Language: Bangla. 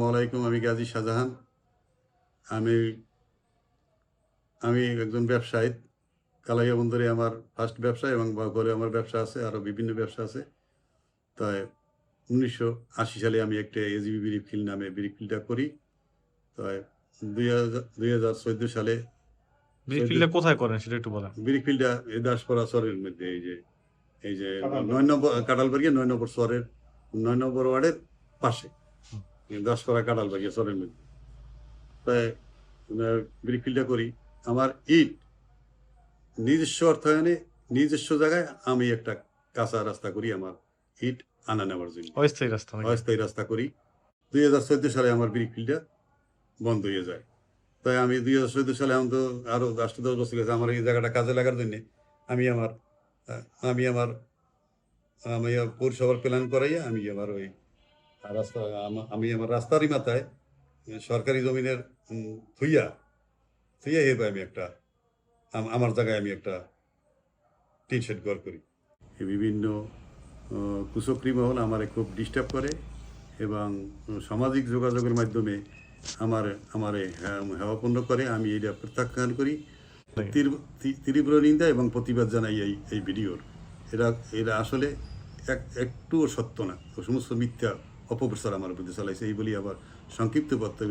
আসসালামাইকুম আমি গাজী শাহজাহান। আমি আমি একজন ব্যবসায়ী। কালাইয়া বন্দরে আমার ফার্স্ট ব্যবসা এবং ঘরে আমার ব্যবসা আছে আরও বিভিন্ন ব্যবসা আছে। তাই উনিশশো আশি সালে আমি একটা এজিবি বিড়ি ফিল নামে বিড়ি ফিলটা করি। তাই দুই হাজার দুই হাজার চোদ্দ সালে কোথায় করেন সেটা একটু বলেন। বিড়ি এই দাসপাড়া চরের মধ্যে এই যে এই যে নয় নম্বর কাটালবাড়িয়া নয় নম্বর চরের নয় নম্বর ওয়ার্ডের পাশে। দাসপাড়া কাটালবাড়িয়া চরের মধ্যে। তাই ফিলটা করি। আমার ইট নিজস্ব অর্থায়নে নিজস্ব জায়গায় আমি একটা কাঁচা রাস্তা করি আমার ইট আনা নেওয়ার জন্য। অস্থায়ী রাস্তা অস্থায়ী রাস্তা করি। দুই হাজার চোদ্দ সালে আমার ফিল্ডটা বন্ধ হয়ে যায়। তাই আমি দুই হাজার চোদ্দ সালে আমি তো আরও আষ্ট দশ বছর গেছে আমার এই জায়গাটা কাজে লাগার জন্য। আমি আমার আমি আমার আমি পৌরসভার প্ল্যান করাইয়া আমি আমার ওই রাস্তা, আমি আমার রাস্তারই মাথায় সরকারি জমিনের থুইয়া থুইয়া এরপর আমি একটা আমার জায়গায় আমি একটা টিন শেড ঘর করি। বিভিন্ন কুচক্রি মহল আমারে খুব ডিস্টার্ব করে এবং সামাজিক যোগাযোগের মাধ্যমে আমার, আমারে, হ্যাঁ- হেওয়াপন্ন করে। আমি এটা প্রত্যাখ্যান করি। তীব্র নিন্দা এবং প্রতিবাদ জানাই এই এই ভিডিওর। এরা এরা আসলে এক, একটুও সত্য না। সমস্ত মিথ্যা অপপ্রচার আমার বুদ্ধি চালাইছে এই বলি আবার সংক্ষিপ্ত বক্তব্য